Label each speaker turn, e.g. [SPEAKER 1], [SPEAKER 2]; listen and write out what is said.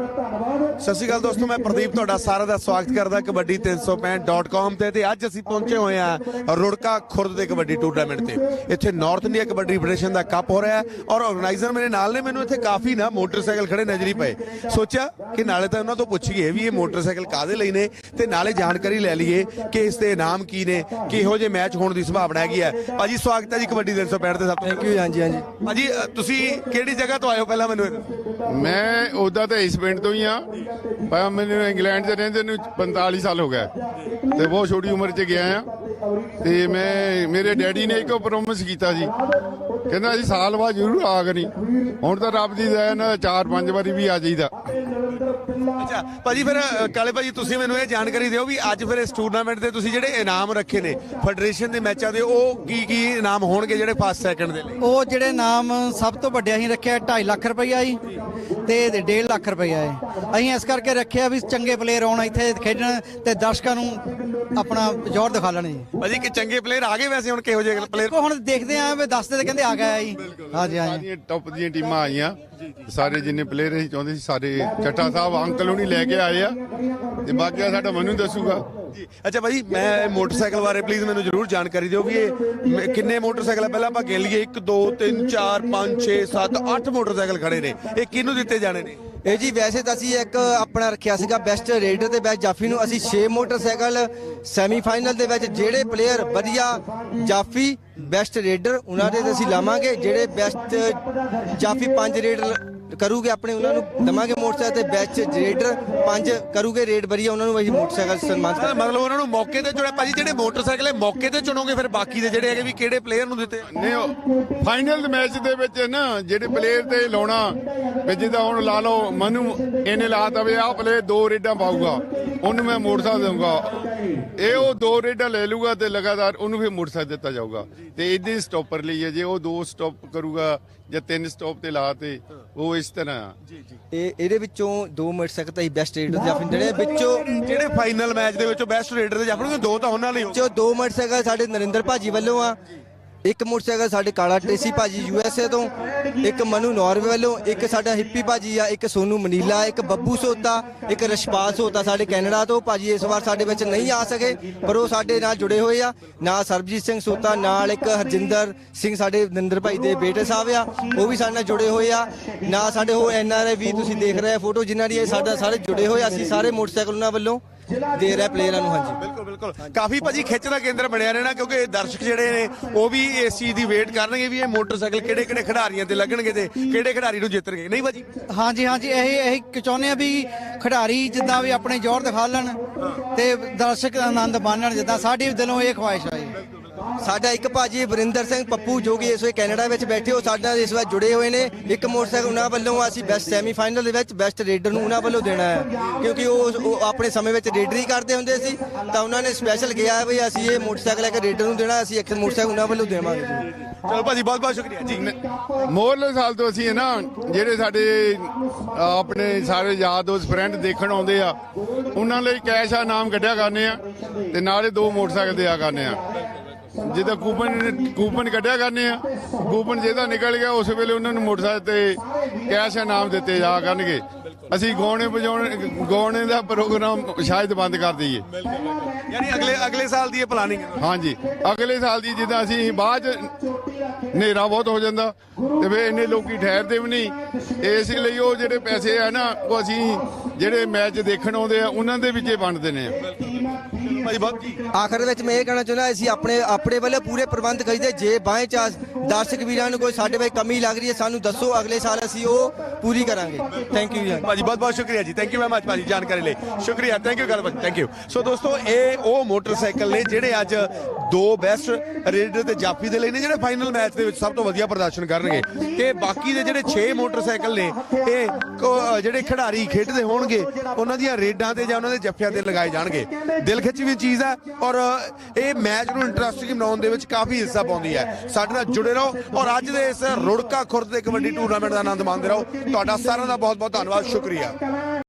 [SPEAKER 1] ਸਤਿ ਸ਼੍ਰੀ ਅਕਾਲ ਦੋਸਤੋ ਮੈਂ ਪ੍ਰਦੀਪ ਤੁਹਾਡਾ ਸਾਰਿਆਂ ਦਾ ਸਵਾਗਤ ਕਰਦਾ ਕਬੱਡੀ 365.com ਤੇ ਤੇ ਅੱਜ ਅਸੀਂ ਪਹੁੰਚੇ ਹੋਏ ਆ ਰੁੜਕਾ ਖੁਰਦ ਦੇ ਕਬੱਡੀ ਟੂਰਨਾਮੈਂਟ ਤੇ। ਇੱਥੇ ਨਾਰਥ ਇੰਡੀਆ ਕਬੱਡੀ ਫੈਡਰੇਸ਼ਨ ਦਾ ਕੱਪ ਹੋ ਰਿਹਾ ਹੈ ਔਰ ਆਰਗੇਨਾਈਜ਼ਰ ਮੇਰੇ ਨਾਲ ਨੇ ਮੈਨੂੰ ਇੱਥੇ ਕਾਫੀ ਨਾ ਮੋਟਰਸਾਈਕਲ ਖੜੇ ਨਜ਼ਰੀ ਪਏ। ਸੋਚਿਆ ਕਿ ਨਾਲੇ ਤਾਂ ਉਹਨਾਂ ਤੋਂ ਪੁੱਛੀਏ ਵੀ ਇਹ ਮੋਟਰਸਾਈਕਲ ਕਾਦੇ ਲਈ ਨੇ ਤੇ ਨਾਲੇ ਜਾਣਕਾਰੀ ਲੈ ਲਈਏ ਕਿ ਇਸ ਦੇ ਇਨਾਮ ਕੀ ਨੇ ਕਿਹੋ ਜਿਹੇ ਮੈਚ ਹੋਣ ਦੀ ਸੰਭਾਵਨਾ ਹੈਗੀ ਹੈ। ਭਾਜੀ ਸਵਾਗਤ ਹੈ ਜੀ ਕਬੱਡੀ 365 ਤੇ ਸਭ ਤੋਂ
[SPEAKER 2] ਥੈਂਕ ਯੂ ਹਾਂਜੀ ਹਾਂਜੀ।
[SPEAKER 1] ਭਾਜੀ ਤੁਸੀਂ ਕਿਹੜੀ ਜਗ੍ਹਾ ਤੋਂ ਆਏ ਹੋ ਪਹਿਲਾਂ ਮੈਨੂੰ।
[SPEAKER 3] ਮੈਂ ਉਹਦਾ ਤਾਂ ਇਸ ਪਿੰਡ ਤੋਂ ਹੀ ਆ। ਪਰ ਮੈਨੂੰ ਇੰਗਲੈਂਡ 'ਚ ਰਹਿੰਦੇ ਨੂੰ 45 ਸਾਲ ਹੋ ਗਏ। ਤੇ ਬਹੁਤ ਛੋਟੀ ਉਮਰ 'ਚ ਗਿਆ ਆ। ਤੇ ਮੈਂ ਮੇਰੇ ਡੈਡੀ ਨੇ ਇੱਕ ਪ੍ਰੋਮਿਸ ਕੀਤਾ ਸੀ। ਕਹਿੰਦਾ ਅਸੀਂ ਸਾਲ ਬਾਅਦ ਜ਼ਰੂਰ ਆ ਕਰੀ। ਹੁਣ ਤਾਂ ਰੱਬ ਦੀ ਦਇਆ ਨਾਲ ਚਾਰ ਪੰਜ ਵਾਰੀ ਵੀ ਆ ਜਾਈਦਾ।
[SPEAKER 1] ਅੱਛਾ ਭਾਜੀ ਫਿਰ ਕਾਲੇ ਭਾਜੀ ਤੁਸੀਂ ਮੈਨੂੰ ਇਹ ਜਾਣਕਾਰੀ ਦਿਓ ਵੀ ਅੱਜ ਫਿਰ ਇਸ ਟੂਰਨਾਮੈਂਟ ਦੇ ਤੁਸੀਂ ਜਿਹੜੇ ਇਨਾਮ ਰੱਖੇ ਨੇ ਫੈਡਰੇਸ਼ਨ ਦੇ ਮੈਚਾਂ ਦੇ ਉਹ ਕੀ ਕੀ ਇਨਾਮ ਹੋਣਗੇ ਜਿਹੜੇ ਫਸਟ ਸੈਕੰਡ ਦੇ ਲਈ?
[SPEAKER 2] ਉਹ ਜਿਹੜੇ ਨਾਮ ਸਭ ਤੋਂ ਵੱਡੇ ਅਸੀਂ ਰੱਖਿਆ 2.5 ਲੱਖ ਰੁਪਈਆ ਜੀ। ਤੇ 1.5 ਲੱਖ ਰੁਪਈਆ ਹੈ। ਅਸੀਂ ਇਸ ਕਰਕੇ ਰੱਖਿਆ ਵੀ ਚੰਗੇ ਪਲੇਅਰ ਆਉਣ ਇੱਥੇ ਖੇਡਣ ਤੇ ਦਰਸ਼ਕਾਂ ਨੂੰ ਆਪਣਾ ਜ਼ੋਰ ਦਿਖਾ ਲੈਣ ਜੀ।
[SPEAKER 1] ਭਾਜੀ ਕਿ ਚੰਗੇ ਪਲੇਅਰ ਆ ਗਏ ਵੈਸੇ ਹੁਣ ਕਿਹੋ ਜਿਹੇ ਪਲੇਅਰ
[SPEAKER 2] ਹੁਣ ਦੇਖਦੇ ਆਂ ਵੀ ਦੱਸਦੇ ਤੇ ਕਹਿੰਦੇ ਆ ਗਿਆ ਜੀ। ਹਾਂਜੀ ਹਾਂਜੀ।
[SPEAKER 3] ਟੌਪ ਦੀਆਂ ਟੀਮਾਂ ਆਈਆਂ ਸਾਰੇ ਜਿੰਨੇ ਪਲੇਅਰ ਅਸੀਂ ਚਾਹੁੰਦੇ ਸੀ ਸਾਰੇ ਚੱਟਾ ਸਾਹਿਬ ਅੰਕਲ ਹੁਣੀ ਲੈ ਕੇ ਆਏ ਆ। ਤੇ ਬਾਕੀ ਆ ਸਾਡਾ ਮਨੂ ਦੱਸੂਗਾ।
[SPEAKER 1] ਜੀ। ਅੱਛਾ ਭਾਜੀ ਮੈਂ ਮੋਟਰਸਾਈਕਲ ਬਾਰੇ ਪਲੀਜ਼ ਮੈਨੂੰ ਜ਼ਰੂਰ ਜਾਣਕਾਰੀ ਦਿਓ ਵੀ ਇਹ ਕਿੰਨੇ ਮੋਟਰਸਾਈਕਲ ਆ? ਪਹਿਲਾਂ ਆਪਾਂ ਗਿਣ ਲਈਏ। 1 2 3 4 5 6 7 8 ਮੋਟਰਸਾਈਕਲ ਖੜੇ ਨੇ। ਇਹ ਕਿਹਨੂੰ ਦਿੱਤੇ ਜਾਣੇ ਨੇ?
[SPEAKER 4] ਇਹ ਜੀ ਵੈਸੇ ਤਾਂ ਅਸੀਂ ਇੱਕ ਆਪਣਾ ਰੱਖਿਆ ਸੀਗਾ ਬੈਸਟ ਰੇਡਰ ਤੇ ਬੈਸਟ ਜਾਫੀ ਨੂੰ। ਅਸੀਂ 6 ਮੋਟਰਸਾਈਕਲ ਸੈਮੀਫਾਈਨਲ ਦੇ ਵਿੱਚ ਜਿਹੜੇ ਪਲੇਅਰ ਵਧੀਆ ਜਾਫੀ ਬੈਸਟ ਰੇਡਰ ਉਹਨਾਂ ਦੇ ਤੇ ਅਸੀਂ ਲਾਵਾਂਗੇ ਜਿਹੜੇ ਬੈਸਟ ਜਾਫੀ 5 ਰੇਡਰ ਕਰੂਗੇ ਆਪਣੇ ਉਹਨਾਂ ਨੂੰ ਦਵਾਂਗੇ ਮੋਟਰਸਾਈਕਲ ਤੇ ਬੈਸਟ ਰੇਡਰ 5 ਕਰੂਗੇ ਰੇਡ ਵਧੀਆ ਉਹਨਾਂ ਨੂੰ ਅਸੀਂ ਮੋਟਰਸਾਈਕਲ ਸਨਮਾਨਿਤ
[SPEAKER 1] ਇਹਦਾ ਮਤਲਬ ਉਹਨਾਂ ਨੂੰ ਮੌਕੇ ਤੇ ਚੁਣਿਆ ਭਾਜੀ ਜਿਹੜੇ ਮੋਟਰਸਾਈਕਲ ਹੈ ਮੌਕੇ ਤੇ ਚੁਣੋਗੇ ਫਿਰ ਬਾਕੀ ਦੇ ਜਿਹੜੇ ਹੈਗੇ ਵੀ ਕਿਹੜੇ ਪਲੇਅਰ ਨੂੰ ਦਿੱਤੇ?
[SPEAKER 3] ਨਹੀਂ ਫਾਈਨਲ ਮੈਚ ਦੇ ਵਿੱਚ ਨਾ ਜਿਹੜੇ ਪਲੇਅਰ ਤੇ ਲਾਉਣਾ ਵੀ ਜਿੱਦਾਂ ਹੁਣ ਲਾ ਲਓ ਮਨੂ ਇਹਨੇ ਲਾਤਾ ਵੀ ਆਹ ਪਲੇਅਰ ਦੋ ਰੇਡਾਂ ਪਾਊਗਾ ਉਹਨੂੰ ਮੈਂ ਮੋਟਰਸਾਈਕਲ ਦਊਂਗਾ। ਇਹ ਉਹ ਦੋ ਰੇਡਾਂ ਲੈ ਲੂਗਾ ਤੇ ਲਗਾਤਾਰ ਉਹਨੂੰ ਫਿਰ ਮੋਟਰਸਾਈਕਲ ਦਿੱਤਾ ਜਾਊਗਾ। ਤੇ ਇਹਦੇ ਸਟਾਪਰ ਲਈ ਹੈ। ਜੇ ਉਹ ਦੋ ਸਟਾਪ ਕਰੂਗਾ ਜਾਂ ਤਿੰਨ ਸਟਾਪ ਤੇ ਲਾ ਤੇ ਉਹ ਇਸ ਤਰ੍ਹਾਂ ਆ।
[SPEAKER 4] ਇਹ ਇਹਦੇ ਵਿੱਚੋਂ ਦੋ ਮੋਟਰਸਾਈਕਲ ਤਾਂ ਅਸੀਂ ਬੈਸਟ ਰੇਡਰ ਨੂੰ ਦੇਣੇ ਆ। ਵਿੱਚੋਂ
[SPEAKER 1] ਜਿਹੜੇ ਫਾਈਨਲ ਮੈਚ ਦੇ ਵਿੱਚੋਂ ਬੈਸਟ ਰੇਡਰ ਦੇ ਜਾਫਰ ਦੋ ਤਾਂ ਉਹਨਾਂ ਲਈ ਹੋ
[SPEAKER 4] ਜੋ ਦੋ ਮੋਟਰਸਾਈਕਲ ਸਾਡੇ ਨਰਿੰਦਰ ਭਾਜੀ ਵੱਲੋਂ ਆ। ਇੱਕ ਮੋਟਰਸਾਈਕਲ ਸਾਡੇ ਕਾਲਾ ਟੇਸੀ ਭਾਜੀ ਯੂ ਐਸ ਏ ਤੋਂ, ਇੱਕ ਮਨੂ ਨਾਰਵੇ ਵੱਲੋਂ, ਇੱਕ ਸਾਡਾ ਹਿੱਪੀ ਭਾਜੀ ਆ, ਇੱਕ ਸੋਨੂ ਮਨੀਲਾ, ਇੱਕ ਬੱਬੂ ਸੋਤਾ, ਇੱਕ ਰਸ਼ਪਾਲ ਸੋਤਾ ਸਾਡੇ ਕੈਨੇਡਾ ਤੋਂ। ਭਾਜੀ ਇਸ ਵਾਰ ਸਾਡੇ ਵਿੱਚ ਨਹੀਂ ਆ ਸਕੇ, ਪਰ ਉਹ ਸਾਡੇ ਨਾਲ ਜੁੜੇ ਹੋਏ ਆ। ਨਾਲ ਸਰਬਜੀਤ ਸਿੰਘ ਸੋਤਾ, ਨਾਲ ਇੱਕ ਹਰਜਿੰਦਰ ਸਿੰਘ ਸਾਡੇ ਨਰਿੰਦਰ ਭਾਈ ਦੇ ਬੇਟੇ ਸਾਹਿਬ ਆ, ਉਹ ਵੀ ਸਾਡੇ ਨਾਲ ਜੁੜੇ ਹੋਏ ਆ। ਨਾਲ ਸਾਡੇ ਉਹ ਐਨ ਆਰ ਆਈ ਵੀ ਤੁਸੀਂ ਦੇਖ ਰਹੇ ਆ ਫੋਟੋ, ਜਿਨ੍ਹਾਂ ਦੀ ਸਾਡਾ ਸਾਰੇ ਜੁੜੇ ਹੋਏ ਆ, ਅਸੀਂ ਸਾਰੇ ਮੋਟਰਸਾਈਕਲ ਉਹਨਾਂ ਵੱਲੋਂ। ਦੇ ਰਹੇ ਪਲੇਅਰਾਂ ਨੂੰ ਹਾਂਜੀ।
[SPEAKER 1] ਬਿਲਕੁਲ ਬਿਲਕੁਲ। ਕਾਫੀ ਭਾਜੀ ਖਿੱਚ ਦਾ ਕੇਂਦਰ ਬਣਿਆ ਰਹਿਣਾ ਕਿਉਂਕਿ ਦਰਸ਼ਕ ਜਿਹੜੇ ਨੇ ਉਹ ਵੀ ਇਸ ਚੀਜ਼ ਦੀ ਵੇਟ ਕਰਨਗੇ ਵੀ ਇਹ ਮੋਟਰਸਾਈਕਲ ਕਿਹੜੇ ਕਿਹੜੇ ਖਿਡਾਰੀਆਂ ਤੇ ਲੱਗਣਗੇ ਤੇ ਕਿਹੜੇ ਖਿਡਾਰੀ ਨੂੰ ਜਿੱਤਣਗੇ ਨਹੀਂ ਭਾਜੀ?
[SPEAKER 2] ਹਾਂਜੀ ਹਾਂਜੀ ਇਹ ਇਹ ਚਾਹੁੰਦੇ ਆ ਵੀ ਖਿਡਾਰੀ ਜਿੱਦਾਂ ਵੀ ਆਪਣੇ ਜ਼ੋਰ ਦਿਖਾ ਲੈਣ ਤੇ ਦਰਸ਼ਕ ਆਨੰਦ ਮਾਣਨ ਜਿੱਦਾਂ ਸਾਡੀ ਵੀ ਦਿਲੋਂ ਇਹ ਖੁਆਇਸ਼ ਆ ਜੀ
[SPEAKER 4] ਸਾਡਾ ਇੱਕ ਭਾਜੀ ਵਰਿੰਦਰ ਸਿੰਘ ਪੱਪੂ ਜੋ ਕਿ ਇਸ ਵੇਲੇ ਕੈਨੇਡਾ ਵਿੱਚ ਬੈਠੇ ਹੋ ਸਾਡਾ ਇਸ ਵਾਰ ਜੁੜੇ ਹੋਏ ਨੇ। ਇੱਕ ਮੋਟਰਸਾਈਕਲ ਉਹਨਾਂ ਵੱਲੋਂ ਅਸੀਂ ਬੈਸਟ ਸੈਮੀਫਾਈਨਲ ਦੇ ਵਿੱਚ ਬੈਸਟ ਰੇਡਰ ਨੂੰ ਉਹਨਾਂ ਵੱਲੋਂ ਦੇਣਾ ਹੈ। ਕਿਉਂਕਿ ਉਹ ਉਹ ਆਪਣੇ ਸਮੇਂ ਵਿੱਚ ਰੇਡਰੀ ਕਰਦੇ ਹੁੰਦੇ ਸੀ। ਤਾਂ ਉਹਨਾਂ ਨੇ ਸਪੈਸ਼ਲ ਕਿਹਾ ਵੀ ਅਸੀਂ ਇਹ ਮੋਟਰਸਾਈਕਲ ਇੱਕ ਰੇਡਰ ਨੂੰ ਦੇਣਾ ਅਸੀਂ ਇੱਕ ਮੋਟਰਸਾਈਕਲ ਉਹਨਾਂ ਵੱਲੋਂ ਦੇਵਾਂਗੇ ਜੀ।
[SPEAKER 1] ਚਲੋ ਭਾਜੀ ਬਹੁਤ ਬਹੁਤ ਸ਼ੁਕਰੀਆ। ਜੀ।
[SPEAKER 3] ਮੋਰਲੇ ਸਾਲ ਤੋਂ ਅਸੀਂ ਹੈ ਨਾ ਜਿਹੜੇ ਸਾਡੇ ਆਪਣੇ ਸਾਰੇ ਯਾਰ ਦੋਸਤ ਫਰੈਂਡ ਦੇਖਣ ਆਉਂਦੇ ਆ ਉਹਨਾਂ ਲਈ ਕੈਸ਼ ਆ ਨਾਮ ਕੱਢਿਆ ਕਰਨੇ ਆ ਤੇ ਨਾਲੇ ਦੋ ਮੋਟਰਸਾਈਕਲ ਦਿਆ ਕਰਨੇ ਆ। ਜਿੱਦਾਂ ਕੂਪਨ ਕੂਪਨ ਕੱਢਿਆ ਕਰਨੇ ਆ, ਕੂਪਨ ਜਿਹਦਾ ਨਿਕਲ ਗਿਆ, ਉਸ ਵੇਲੇ ਉਹਨਾਂ ਨੂੰ ਮੋਟਰਸਾਈਕਲ ਤੇ ਕੈਸ਼ ਇਨਾਮ ਦਿੱਤੇ ਜਾ ਕਰਨਗੇ। ਅਸੀਂ ਗਾਉਣੇ ਵਜਾਉਣੇ ਗਾਉਣੇ ਦਾ ਪ੍ਰੋਗਰਾਮ ਸ਼ਾਇਦ ਬੰਦ ਕਰ ਦਈਏ।
[SPEAKER 1] ਯਾਨੀ ਅਗਲੇ ਅਗਲੇ ਸਾਲ ਦੀ ਇਹ ਪਲਾਨਿੰਗ ਹੈ।
[SPEAKER 3] ਹਾਂਜੀ। ਅਗਲੇ ਸਾਲ ਦੀ ਜਿੱਦਾਂ ਅਸੀਂ ਬਾਅਦ ਹਨੇਰਾ ਬਹੁਤ ਹੋ ਜਾਂਦਾ ਤੇ ਫੇ ਇੰਨੇ ਲੋਕੀ ਠਹਿਰਦੇ ਵੀ ਨਹੀਂ। ਇਸ ਲਈ ਉਹ ਜਿਹੜੇ ਪੈਸੇ ਆ ਨਾ ਉਹ ਅਸੀਂ ਜਿਹੜੇ ਮੈਚ ਦੇਖਣ ਆਉਂਦੇ ਆ ਉਹਨਾਂ ਦੇ ਵਿੱਚ ਹੀ ਵੰਡਦੇ ਨੇ
[SPEAKER 1] ਭਾਜੀ ਬਹੁਤ ਜੀ।
[SPEAKER 4] ਆਖਰ ਵਿੱਚ ਮੈਂ ਇਹ ਕਹਿਣਾ ਚਾਹੁੰਦਾ ਅਸੀਂ ਆਪਣੇ ਆਪਣੇ ਵੱਲੋਂ ਪੂਰੇ ਪ੍ਰਬੰਧ ਕਰੀਦੇ। ਜੇ ਬਾਏ ਚਾਂਸ ਦਰਸ਼ਕ ਵੀਰਾਂ ਨੂੰ ਕੋਈ ਸਾਡੇ ਵਿੱਚ ਕਮੀ ਲੱਗ ਰਹੀ ਹੈ ਸਾਨੂੰ ਦੱਸੋ ਅਗਲੇ ਸਾਲ ਅਸੀਂ ਉਹ ਪੂਰੀ ਕਰਾਂਗੇ। ਥੈਂਕ ਯੂ ਜੀ।
[SPEAKER 1] ਭਾਜੀ ਬਹੁਤ ਬਹੁਤ ਸ਼ੁਕਰੀਆ ਜੀ। ਥੈਂਕ ਯੂ ਵੈਰੀ ਮਚ ਭਾਜੀ ਜਾਣਕਾਰੀ ਲਈ। ਸ਼ੁਕਰੀਆ ਥੈਂਕ ਯੂ ਗੱਲ ਥੈਂਕ ਯੂ ਸੋ ਦੋਸਤੋ, ਇਹ ਉਹ ਮੋਟਰਸਾਈਕਲ ਨੇ ਜਿਹੜੇ ਅੱਜ ਦੋ ਬੈਸਟ ਰੇਡਰ ਤੇ ਜਾਫੀ ਦੇ ਲਈ ਨੇ, ਜਿਹੜੇ ਫਾਈਨਲ ਮੈਚ ਦੇ ਵਿੱਚ ਸਭ ਤੋਂ ਵਧੀਆ ਪ੍ਰਦਰਸ਼ਨ ਕਰਨਗੇ। ਤੇ ਬਾਕੀ ਦੇ ਜਿਹੜੇ 6 ਮੋਟਰਸਾਈਕਲ ਨੇ, ਇਹ ਜਿਹੜੇ ਖਿਡਾਰੀ ਖੇਡਦੇ ਹੋਣਗੇ, ਉਹਨਾਂ ਦੀਆਂ ਰੇਡਾਂ ਤੇ ਜਾਂ ਉਹਨਾਂ ਦੇ ਜੱਫਿਆਂ ਤੇ ਲਗਾਏ ਜਾਣਗੇ। ਦਿਲ ਖਿੱਚਵੀਂ ਚੀਜ਼ ਹੈ ਔਰ ਇਹ ਮੈਚ ਨੂੰ ਇੰਟਰਸਟਿੰਗ ਬਣਾਉਣ ਦੇ ਵਿੱਚ ਕਾਫੀ ਹਿੱਸਾ ਪਾਉਂਦੀ ਹੈ ਸਾਡੇ ਨਾਲ ਜੁੜੇ ਰਹੋ ਔਰ ਅੱਜ ਦੇ ਇਸ ਰੁੜਕਾ ਖੁਰਦ ਦੇ ਕਬੱਡੀ ਟੂਰਨਾਮੈਂਟ ਦਾ ਆਨੰਦ ਮਾਣਦੇ ਰਹੋ। ਤੁਹਾਡਾ ਸਾਰਿਆਂ ਦਾ ਬਹੁਤ ਬਹੁਤ ਧੰਨਵਾਦ। ਸ਼ੁਕਰੀਆ। Hungria.